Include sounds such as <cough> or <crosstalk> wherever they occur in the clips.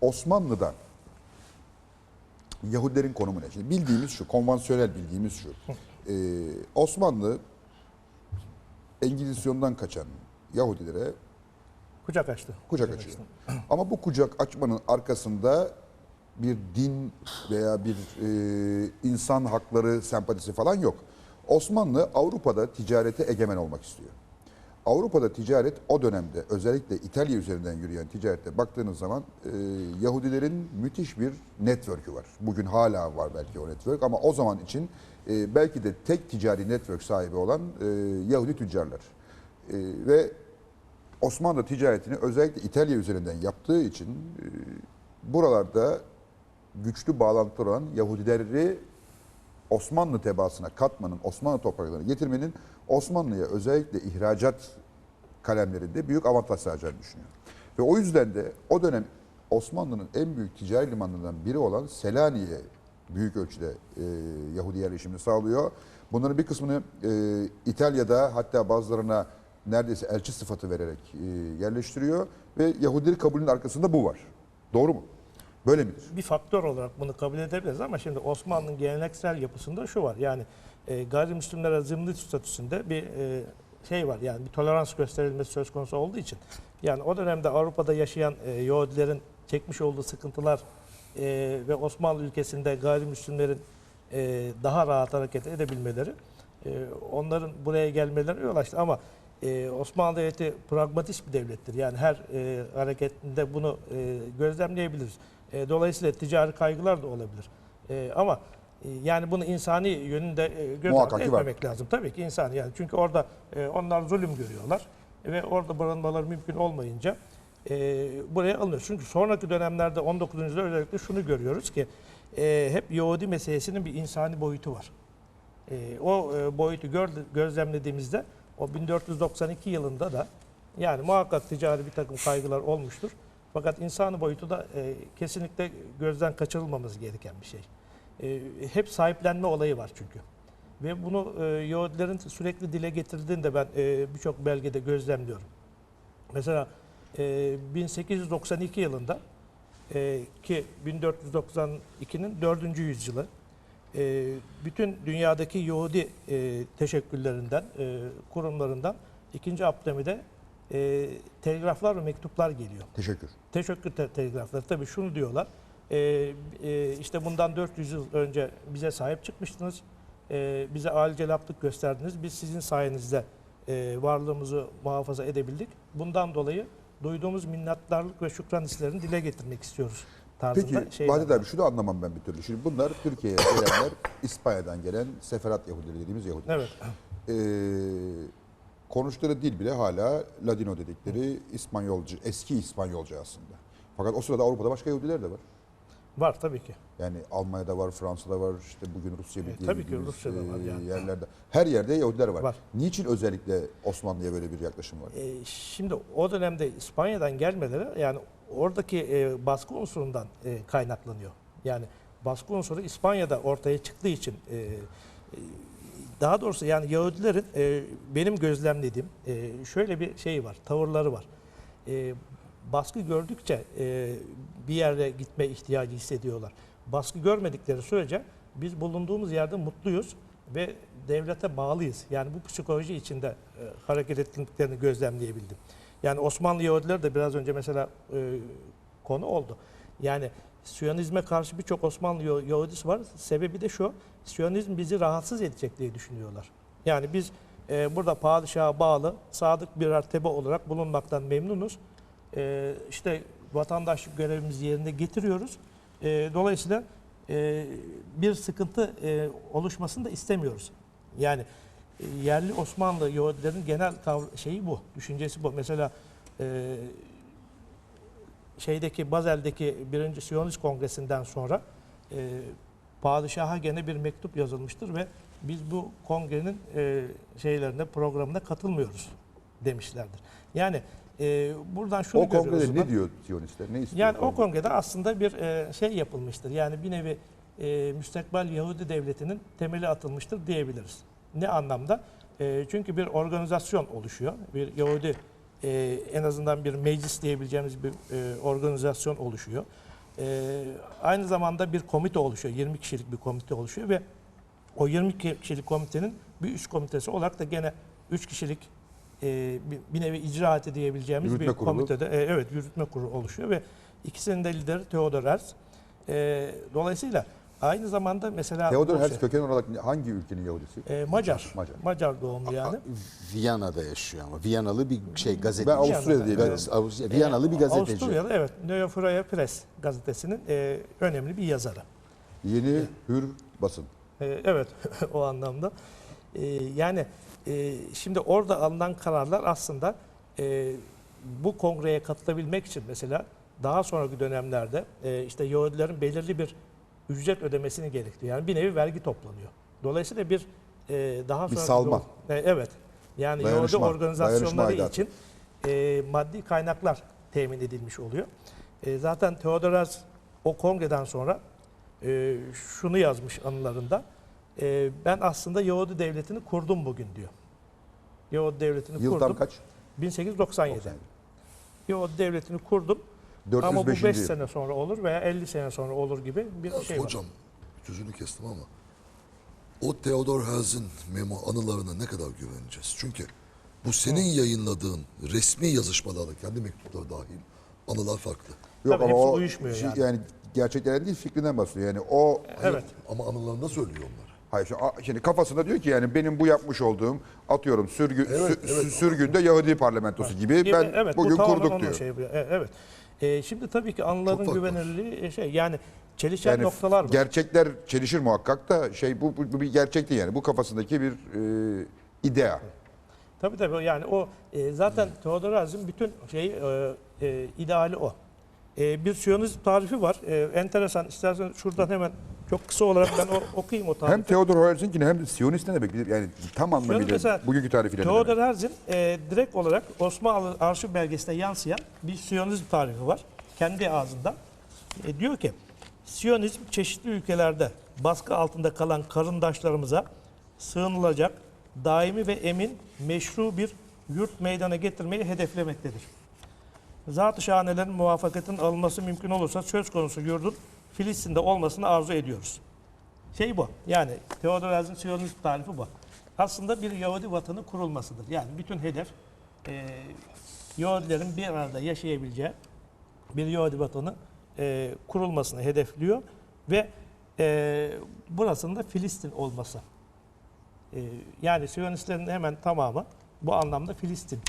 Osmanlı'da Yahudilerin konumu ne? Şimdi bildiğimiz şu, konvansiyonel bildiğimiz şu. Ee, Osmanlı Engizisyon'dan kaçan Yahudilere Kucak açtı. kucak açıyor. Ama bu kucak açmanın arkasında bir din veya bir e, insan hakları sempatisi falan yok. Osmanlı Avrupa'da ticarete egemen olmak istiyor. Avrupa'da ticaret o dönemde özellikle İtalya üzerinden yürüyen ticarette baktığınız zaman e, Yahudilerin müthiş bir network'ü var. Bugün hala var belki o network ama o zaman için e, belki de tek ticari network sahibi olan e, Yahudi tüccarlar. E, ve Osmanlı ticaretini özellikle İtalya üzerinden yaptığı için e, buralarda güçlü bağlantılar olan Yahudileri Osmanlı tebaasına katmanın, Osmanlı topraklarına getirmenin Osmanlı'ya özellikle ihracat kalemlerinde büyük avantaj sağlayacağını düşünüyor. Ve o yüzden de o dönem Osmanlı'nın en büyük ticari limanlarından biri olan Selanik'e büyük ölçüde e, Yahudi yerleşimini sağlıyor. Bunların bir kısmını e, İtalya'da hatta bazılarına neredeyse elçi sıfatı vererek e, yerleştiriyor ve Yahudilik kabulünün arkasında bu var. Doğru mu? Böyle midir? Bir faktör olarak bunu kabul edebiliriz ama şimdi Osmanlı'nın geleneksel yapısında şu var. Yani e, gayrimüslimlere zimni statüsünde bir e, şey var. Yani bir tolerans gösterilmesi söz konusu olduğu için. Yani o dönemde Avrupa'da yaşayan e, Yahudilerin çekmiş olduğu sıkıntılar e, ve Osmanlı ülkesinde gayrimüslimlerin e, daha rahat hareket edebilmeleri e, onların buraya gelmeleri yol açtı ama e, Osmanlı Devleti pragmatist bir devlettir. Yani her e, hareketinde bunu e, gözlemleyebiliriz. E, dolayısıyla ticari kaygılar da olabilir. E, ama e, yani bunu insani yönünde e, göz ki var. etmemek lazım. Tabii ki insani yani. Çünkü orada e, onlar zulüm görüyorlar ve orada barınmaları mümkün olmayınca e, buraya alınıyor. Çünkü sonraki dönemlerde 19. yüzyılda özellikle şunu görüyoruz ki e, hep Yahudi meselesinin bir insani boyutu var. E, o e, boyutu gör, gözlemlediğimizde o 1492 yılında da yani muhakkak ticari bir takım kaygılar olmuştur. Fakat insani boyutu da e, kesinlikle gözden kaçırılmamız gereken bir şey. E, hep sahiplenme olayı var çünkü. Ve bunu e, Yahudilerin sürekli dile getirdiğini de ben e, birçok belgede gözlemliyorum. Mesela e, 1892 yılında e, ki 1492'nin 4. yüzyılı e, bütün dünyadaki Yahudi e, teşekkürlerinden, e, kurumlarından 2. Abdemi'de e, telgraflar ve mektuplar geliyor. Teşekkür. Teşekkür te- telgrafları tabii şunu diyorlar. E, e, işte bundan 400 yıl önce bize sahip çıkmıştınız. E, bize alcelaplık gösterdiniz. Biz sizin sayenizde e, varlığımızı muhafaza edebildik. Bundan dolayı duyduğumuz minnettarlık ve şükran hislerini dile getirmek istiyoruz tarzında Peki şeyler Vahdet abi şunu anlamam ben bir türlü. Şimdi bunlar Türkiye'ye gelenler İspanya'dan gelen Seferat Yahudileri dediğimiz Yahudiler. Evet. Ee, konuştukları dil bile hala Ladino dedikleri İspanyolcu, eski İspanyolca aslında. Fakat o sırada Avrupa'da başka Yahudiler de var. Var tabii ki. Yani Almanya'da var, Fransa'da var, işte bugün Rusya E, tabii ki Rusya'da var e, yani. yerlerde. Her yerde Yahudiler var. Var. Niçin özellikle Osmanlı'ya böyle bir yaklaşım var? E, şimdi o dönemde İspanya'dan gelmeleri yani oradaki e, baskı unsurundan e, kaynaklanıyor. Yani baskı unsuru İspanya'da ortaya çıktığı için e, e, daha doğrusu yani Yahudilerin e, benim gözlemlediğim e, şöyle bir şey var, tavırları var. E, baskı gördükçe e, bir yere gitme ihtiyacı hissediyorlar. Baskı görmedikleri sürece biz bulunduğumuz yerde mutluyuz ve devlete bağlıyız. Yani bu psikoloji içinde e, hareket ettiklerini gözlemleyebildim. Yani Osmanlı Yahudileri de biraz önce mesela e, konu oldu. Yani Siyonizme karşı birçok Osmanlı Yah- Yahudisi var. Sebebi de şu, Siyonizm bizi rahatsız edecek diye düşünüyorlar. Yani biz e, burada padişaha bağlı, sadık birer tebe olarak bulunmaktan memnunuz. E, işte vatandaşlık görevimizi yerine getiriyoruz. E, dolayısıyla e, bir sıkıntı e, oluşmasını da istemiyoruz. Yani e, yerli Osmanlı Yahudilerin genel şeyi bu, düşüncesi bu. Mesela e, şeydeki Bazel'deki birinci Siyonist Kongresi'nden sonra e, padişaha gene bir mektup yazılmıştır ve biz bu kongrenin e, şeylerine programına katılmıyoruz demişlerdir. Yani e, buradan şunu o kongrede görüyoruz. ne diyor Siyonistler? Ne istiyor? Yani o kongrede aslında bir e, şey yapılmıştır. Yani bir nevi e, müstakbel Yahudi devletinin temeli atılmıştır diyebiliriz. Ne anlamda? E, çünkü bir organizasyon oluşuyor. Bir Yahudi e, en azından bir meclis diyebileceğimiz bir e, organizasyon oluşuyor. E, aynı zamanda bir komite oluşuyor. 20 kişilik bir komite oluşuyor ve o 20 kişilik komitenin bir üst komitesi olarak da gene 3 kişilik e, bir, nevi icra heyeti diyebileceğimiz Yürütme bir kurulu. komitede e, evet yürütme kurulu oluşuyor ve ikisinin de lideri Theodor Herz. E, dolayısıyla aynı zamanda mesela Theodor bu Herz şey- köken olarak hangi ülkenin Yahudisi? e, Macar, Macar. Macar doğumlu yani. Viyana'da yaşıyor ama. Viyanalı bir şey gazeteci. Ben Avusturya'da. Gaz- Avusturya- Viyanalı bir gazeteci. Avusturya'da evet Neue Freie Press gazetesinin e, önemli bir yazarı. Yeni hür basın. E, evet <laughs> o anlamda. E, yani e, şimdi orada alınan kararlar aslında e, bu kongreye katılabilmek için mesela daha sonraki dönemlerde e, işte Yahudilerin belirli bir ücret ödemesini gerektiriyor. Yani bir nevi vergi toplanıyor. Dolayısıyla bir e, daha Bir sonra salma. E, evet. Yani Dayanışma, organizasyonları için e, maddi kaynaklar temin edilmiş oluyor. E, zaten Theodor Herz o kongreden sonra e, şunu yazmış anılarında. E, ben aslında Yahudi devletini kurdum bugün diyor. Yahudi devletini Yıl kurdum. tam kaç? 1897. Yahudi devletini kurdum. Ama bu 405. 5 yıl. sene sonra olur veya 50 sene sonra olur gibi bir Yalnız şey var. hocam sözünü kestim ama o Theodor Herz'in memo anılarına ne kadar güveneceğiz? Çünkü bu senin yayınladığın resmi yazışmalarda kendi mektupları dahil anılar farklı. Yok Tabii ama hepsi o uyuşmuyor şey- yani. yani gerçeklerden değil fikrinden bahsediyor. Yani o Evet. Ama anılarında söylüyor onlar. Hayır a- şimdi kafasında diyor ki yani benim bu yapmış olduğum atıyorum sürgü, Evet, sü- evet. sü- sürgünde Yahudi parlamentosu gibi Gibi, ben evet, bu bugün tamamen kurduk diyor. Şey, evet. E, şimdi tabii ki anıların güvenilirliği e, şey yani çelişen Yani noktalar var. gerçekler çelişir muhakkak da şey bu, bu, bu bir gerçek değil yani. Bu kafasındaki bir e, idea. Tabii tabii yani o e, zaten Theodor Herz'in bütün şey e, e, ideali o. E, bir Siyonizm tarifi var. E, enteresan. İstersen şuradan hemen çok kısa olarak ben o, okuyayım o tarifi. Hem Theodor Herzl'inkini hem de Siyonist ne demek bilir yani tam anlamıyla bugünkü tarifiyle Theodor? Herz'in e, direkt olarak Osmanlı arşiv belgesine yansıyan bir Siyonizm tarifi var. Kendi ağzından. E, diyor ki Siyonizm çeşitli ülkelerde baskı altında kalan karındaşlarımıza sığınılacak daimi ve emin meşru bir yurt meydana getirmeyi hedeflemektedir. Zat-ı şahanelerin muvaffakatinin alınması mümkün olursa söz konusu yurdun Filistin'de olmasını arzu ediyoruz. Şey bu. Yani Theodor Herz'in Siyonist tarifi bu. Aslında bir Yahudi vatanı kurulmasıdır. Yani bütün hedef e, Yahudilerin bir arada yaşayabileceği bir Yahudi vatanı e, kurulmasını hedefliyor ve e, burasının da Filistin olması. E, yani Siyonistlerin hemen tamamı bu anlamda Filistin.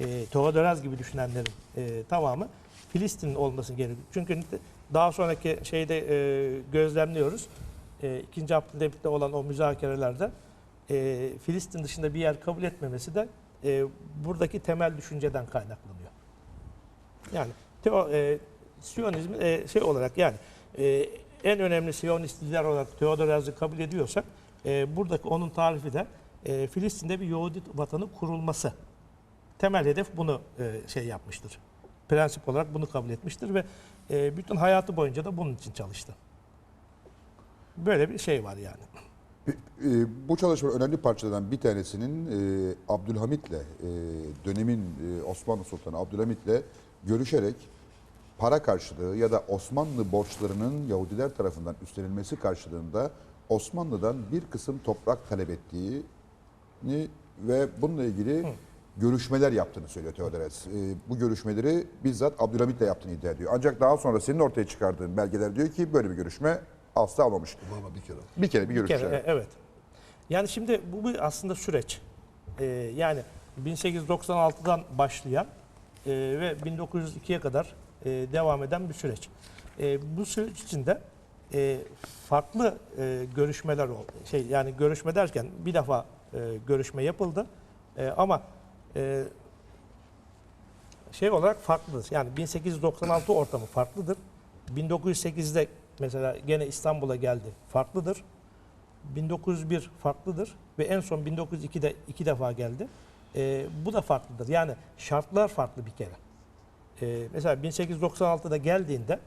E, Theodor Herz gibi düşünenlerin e, tamamı Filistin'in olması gerekiyor. Çünkü daha sonraki şeyde e, gözlemliyoruz. E, İkinci Abdülhamit'te olan o müzakerelerde e, Filistin dışında bir yer kabul etmemesi de e, buradaki temel düşünceden kaynaklanıyor. Yani teo, e, Siyonizmi e, şey olarak yani e, en önemli Siyonist lider olarak Theodor Herz'i kabul ediyorsak e, buradaki onun tarifi de e, Filistin'de bir Yahudi vatanı kurulması. Temel hedef bunu e, şey yapmıştır. Prensip olarak bunu kabul etmiştir ve e, bütün hayatı boyunca da bunun için çalıştı. Böyle bir şey var yani. E, bu çalışmanın önemli parçalarından bir tanesinin e, Abdülhamit'le e, dönemin e, Osmanlı Sultanı Abdülhamit'le görüşerek para karşılığı ya da Osmanlı borçlarının Yahudiler tarafından üstlenilmesi karşılığında Osmanlı'dan bir kısım toprak talep ettiğini ve bununla ilgili görüşmeler yaptığını söylüyor Theodor Herz. E, bu görüşmeleri bizzat Abdülhamit'le yaptığını iddia ediyor. Ancak daha sonra senin ortaya çıkardığın belgeler diyor ki böyle bir görüşme asla olmamış. Bu ama bir kere. Bir kere bir Bir görüşmüş. kere, evet. e, evet. Yani şimdi bu bir aslında süreç. Ee, yani 1896'dan başlayan e, ve 1902'ye kadar e, devam eden bir süreç. E, bu süreç içinde e, farklı e, görüşmeler oldu. Şey yani görüşme derken bir defa e, görüşme yapıldı. E, ama e, şey olarak farklıdır. Yani 1896 ortamı farklıdır. 1908'de mesela gene İstanbul'a geldi. Farklıdır. 1901 farklıdır ve en son 1902'de iki defa geldi. Ee, bu da farklıdır. Yani şartlar farklı bir kere. Ee, mesela 1896'da geldiğinde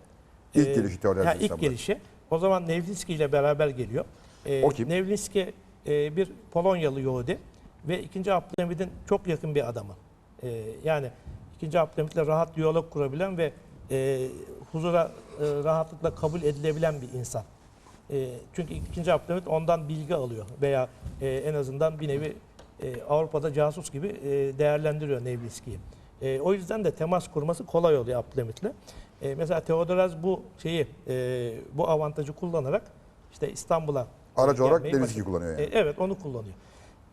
İlk gelişi Theodor ha, Herzl ilk gelişi. O zaman Nevlinski ile beraber geliyor. Ee, O kim? Nevlinski e, bir Polonyalı Yahudi ve 2. Abdülhamid'in çok yakın bir adamı. Ee, yani 2. Abdülhamit'le rahat diyalog kurabilen ve e, huzura e, rahatlıkla kabul edilebilen bir insan. E, çünkü 2. Abdülhamit ondan bilgi alıyor veya e, en azından bir nevi e, Avrupa'da casus gibi e, değerlendiriyor Nevliski'yi. E, o yüzden de temas kurması kolay oluyor Abdülhamit'le. E, mesela Teodoraz bu şeyi e, bu avantajı kullanarak işte İstanbul'a Aracı olarak başarıyor. kullanıyor yani. E, evet onu kullanıyor.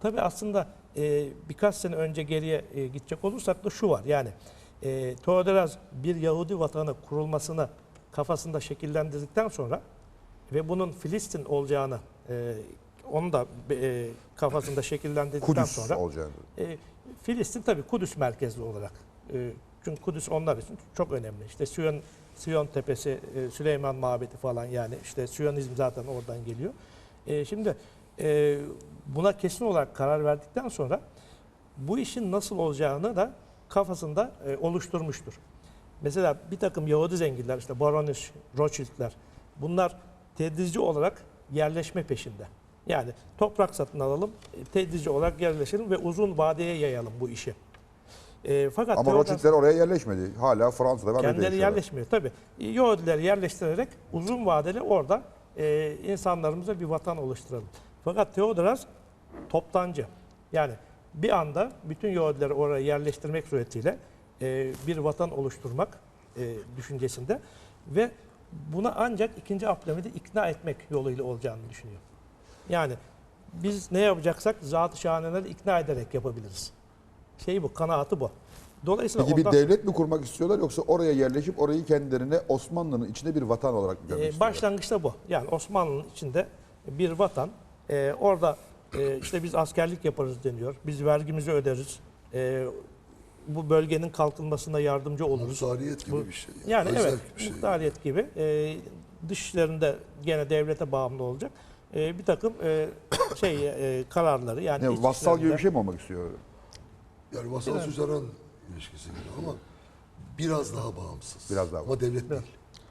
Tabii aslında e, birkaç sene önce geriye e, gidecek olursak da şu var. Yani e, Teodoraz bir Yahudi vatanı kurulmasını kafasında şekillendirdikten sonra ve bunun Filistin olacağını e, onu da e, kafasında şekillendirdikten Kudüs sonra olacağını. e, Filistin tabii Kudüs merkezli olarak. E, çünkü Kudüs onlar için çok önemli. İşte Siyon, Siyon Tepesi, e, Süleyman Mabedi falan yani işte Siyonizm zaten oradan geliyor. E, şimdi e, buna kesin olarak karar verdikten sonra bu işin nasıl olacağını da kafasında e, oluşturmuştur. Mesela bir takım Yahudi zenginler işte Baroniş, Rothschild'ler bunlar tedrizci olarak yerleşme peşinde. Yani toprak satın alalım, e, tedrizci olarak yerleşelim ve uzun vadeye yayalım bu işi. E, fakat Ama Rothschildler oraya yerleşmedi. Hala Fransa'da kendileri yerleşmiyor. Tabii Yahudileri yerleştirerek uzun vadeli orada e, insanlarımıza bir vatan oluşturalım. Fakat Teodoras toptancı. Yani bir anda bütün Yahudileri oraya yerleştirmek suretiyle e, bir vatan oluşturmak e, düşüncesinde ve buna ancak ikinci Abdülhamid'i ikna etmek yoluyla olacağını düşünüyor. Yani biz ne yapacaksak zat-ı şahaneleri ikna ederek yapabiliriz. Şey bu, kanaatı bu. Dolayısıyla Peki bir ondan- devlet mi kurmak istiyorlar yoksa oraya yerleşip orayı kendilerine Osmanlı'nın içinde bir vatan olarak mı görmek Ee, istiyorlar? başlangıçta bu. Yani Osmanlı'nın içinde bir vatan. Ee, orada e, işte biz askerlik yaparız deniyor. Biz vergimizi öderiz. Ee, bu bölgenin kalkınmasına yardımcı oluruz. Muhtariyet gibi Bu- bir şey. Yani Özel evet, bir şey. muhtariyet gibi. Ee, dışlarında gene devlete bağımlı olacak. Ee, bir takım e, <coughs> şey e, kararları yani Ne, vassal gibi bir şey mi olmak istiyor? Yani vasal süzeren ilişkisi gibi ama biraz daha bağımsız. Biraz daha Ama devlet değil.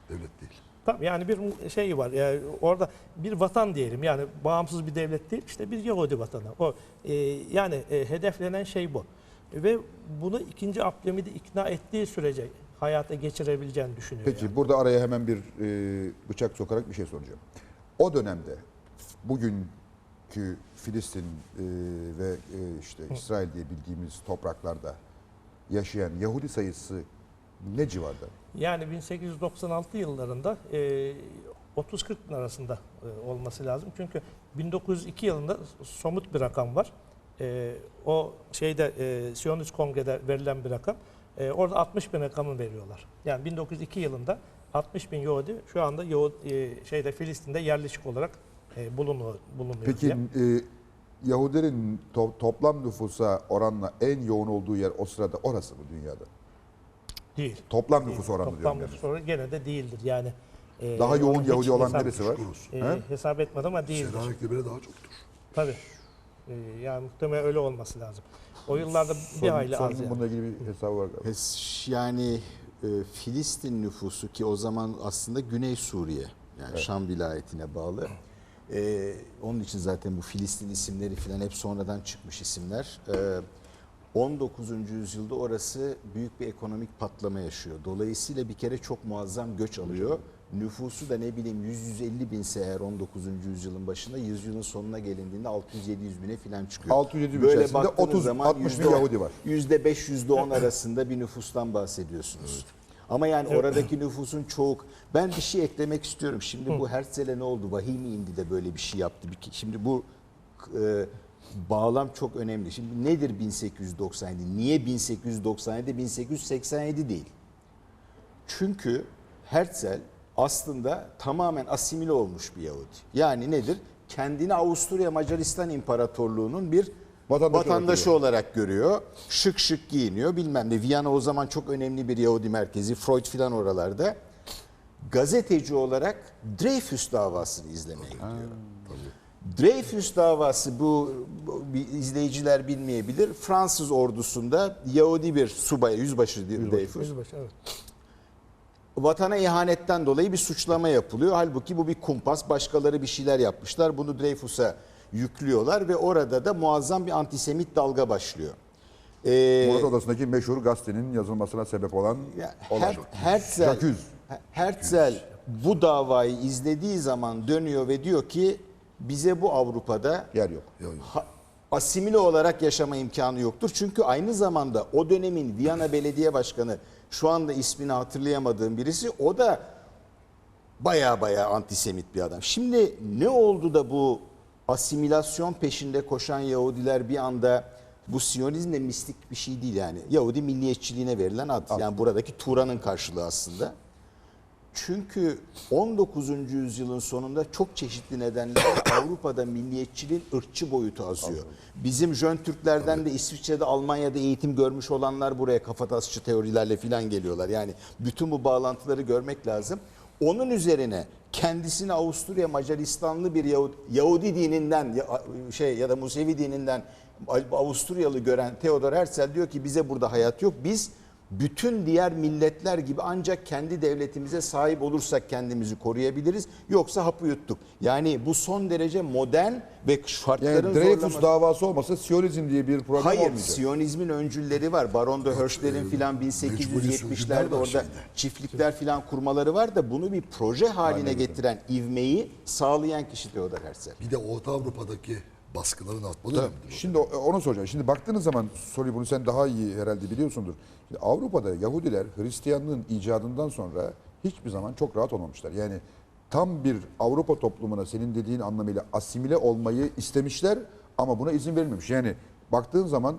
Devlet değil. Tabii yani bir şey var. Yani orada bir vatan diyelim. Yani bağımsız bir devlet değil. işte bir Yahudi vatanı. O e, yani e, hedeflenen şey bu. Ve bunu ikinci Abdülhamid'i ikna ettiği sürece hayata geçirebileceğini düşünüyor. Peki yani. burada araya hemen bir e, bıçak sokarak bir şey soracağım. O dönemde bugünkü Filistin e, ve e, işte İsrail diye bildiğimiz topraklarda yaşayan Yahudi sayısı ne civarda? Yani 1896 yıllarında e, 30-40 bin arasında e, olması lazım. Çünkü 1902 yılında somut bir rakam var. E, o şeyde e, Siyonist Kongre'de verilen bir rakam. E, orada 60 bin rakamı veriyorlar. Yani 1902 yılında 60 bin Yahudi şu anda Yahudi, e, şeyde Filistin'de yerleşik olarak e, bulunuyor. bulunuyor Peki diye. e, Yahudilerin to- toplam nüfusa oranla en yoğun olduğu yer o sırada orası mı dünyada? Değil. Toplam nüfus oranı Toplam diyorum. nüfus oranı gene de değildir. Yani e, Daha yoğun Yahudi olan hesap- neresi var? E, He? hesap etmedim ama değildir. Selanik'te bile daha çoktur. Tabii. Ee, yani muhtemelen öyle olması lazım. O yıllarda bir Sorun- hayli az sorunun yani. bununla ilgili bir hesabı var galiba. Yani e, Filistin nüfusu ki o zaman aslında Güney Suriye yani Şam vilayetine bağlı. E, onun için zaten bu Filistin isimleri falan hep sonradan çıkmış isimler. E, 19. yüzyılda orası büyük bir ekonomik patlama yaşıyor. Dolayısıyla bir kere çok muazzam göç alıyor. Nüfusu da ne bileyim 100-150 binse eğer 19. yüzyılın başında yüzyılın sonuna gelindiğinde 600-700 bine falan çıkıyor. 600-700 bin Böyle içerisinde baktığınız 30 zaman 60 bin Yahudi var. Yüzde beş, yüzde on arasında bir nüfustan bahsediyorsunuz. Ama yani oradaki nüfusun çoğu... Ben bir şey eklemek istiyorum. Şimdi bu Herzl'e ne oldu? Vahiy mi indi de böyle bir şey yaptı? Şimdi bu e, bağlam çok önemli. Şimdi nedir 1897? Niye 1897? 1887 değil. Çünkü Herzl aslında tamamen asimile olmuş bir Yahudi. Yani nedir? Kendini Avusturya Macaristan İmparatorluğu'nun bir Vatandaşı vatandaşı, olarak görüyor. Şık şık giyiniyor bilmem ne. Viyana o zaman çok önemli bir Yahudi merkezi. Freud filan oralarda. Gazeteci olarak Dreyfus davasını izlemeye gidiyor. Dreyfus davası bu, izleyiciler bilmeyebilir. Fransız ordusunda Yahudi bir subaya, yüzbaşı diyor Dreyfus Yüzbaşı, evet. vatana ihanetten dolayı bir suçlama yapılıyor. Halbuki bu bir kumpas. Başkaları bir şeyler yapmışlar. Bunu Dreyfus'a yüklüyorlar ve orada da muazzam bir antisemit dalga başlıyor. Ee, Murat Odası'ndaki meşhur gazetenin yazılmasına sebep olan olay. Her, Herzl, Jacques. Herzl bu davayı izlediği zaman dönüyor ve diyor ki bize bu Avrupa'da Yer yok. ha- asimile olarak yaşama imkanı yoktur. Çünkü aynı zamanda o dönemin Viyana Belediye Başkanı şu anda ismini hatırlayamadığım birisi o da baya baya antisemit bir adam. Şimdi ne oldu da bu asimilasyon peşinde koşan Yahudiler bir anda bu Siyonizm de mistik bir şey değil yani. Yahudi milliyetçiliğine verilen ad. Yani buradaki Turan'ın karşılığı aslında. Çünkü 19. yüzyılın sonunda çok çeşitli nedenlerle <coughs> Avrupa'da milliyetçiliğin ırkçı boyutu azıyor. Bizim Jön Türklerden de İsviçre'de, Almanya'da eğitim görmüş olanlar buraya kafatasçı teorilerle filan geliyorlar. Yani bütün bu bağlantıları görmek lazım. Onun üzerine kendisini Avusturya Macaristanlı bir Yahudi, Yahudi dininden ya- şey ya da Musevi dininden Avusturyalı gören Theodor Herzl diyor ki bize burada hayat yok. Biz bütün diğer milletler gibi ancak kendi devletimize sahip olursak kendimizi koruyabiliriz. Yoksa hapı yuttuk. Yani bu son derece modern ve şartların Yani Dreyfus zorlaması- davası olmasa Siyonizm diye bir program Hayır, olmayacak. Siyonizmin öncülleri var. Baron de Hirschler'in filan mecburi 1870'lerde sürgünler var orada şeyde. çiftlikler filan kurmaları var da bunu bir proje haline Aynen. getiren ivmeyi sağlayan kişi Theodor Herzl. Bir de Orta Avrupa'daki baskıların artma dönemidir. Şimdi o- onu soracağım. Şimdi baktığınız zaman Soli bunu sen daha iyi herhalde biliyorsundur. Şimdi Avrupa'da Yahudiler Hristiyanlığın icadından sonra hiçbir zaman çok rahat olmamışlar. Yani tam bir Avrupa toplumuna senin dediğin anlamıyla asimile olmayı istemişler ama buna izin verilmemiş. Yani baktığın zaman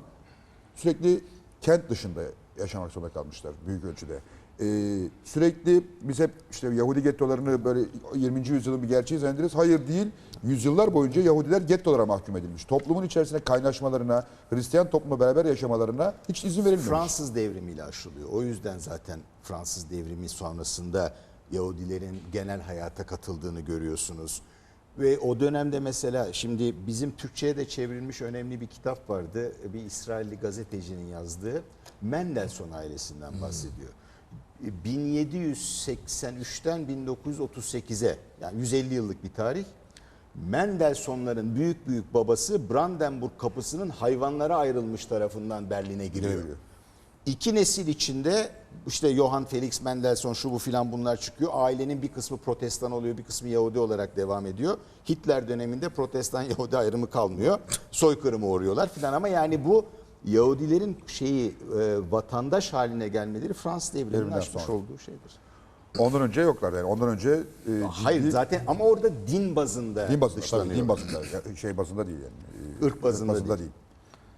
sürekli kent dışında yaşamak zorunda kalmışlar büyük ölçüde. Ee, sürekli biz hep işte Yahudi gettolarını böyle 20. yüzyılın bir gerçeği zannederiz. Hayır değil. Yüzyıllar boyunca Yahudiler gettolara mahkum edilmiş. Toplumun içerisinde kaynaşmalarına, Hristiyan toplumla beraber yaşamalarına hiç izin verilmemiş. Fransız devrimiyle aşılıyor. O yüzden zaten Fransız devrimi sonrasında Yahudilerin genel hayata katıldığını görüyorsunuz. Ve o dönemde mesela şimdi bizim Türkçe'ye de çevrilmiş önemli bir kitap vardı. Bir İsrailli gazetecinin yazdığı Mendelssohn ailesinden bahsediyor. 1783'ten 1938'e yani 150 yıllık bir tarih. Mendelssohnların büyük büyük babası Brandenburg kapısının hayvanlara ayrılmış tarafından Berlin'e giriyor. İki nesil içinde işte Johann Felix Mendelssohn şu bu filan bunlar çıkıyor. Ailenin bir kısmı protestan oluyor, bir kısmı Yahudi olarak devam ediyor. Hitler döneminde protestan Yahudi ayrımı kalmıyor. Soykırıma uğruyorlar filan ama yani bu Yahudilerin şeyi e, vatandaş haline gelmeleri Fransız devriminin Devrimden açmış sonra. olduğu şeydir. Ondan önce yoklar yani. Ondan önce e, ciddi, Hayır zaten ama orada din bazında din bazında, tabii, din bazında, şey bazında değil yani. E, Irk bazında değil. değil.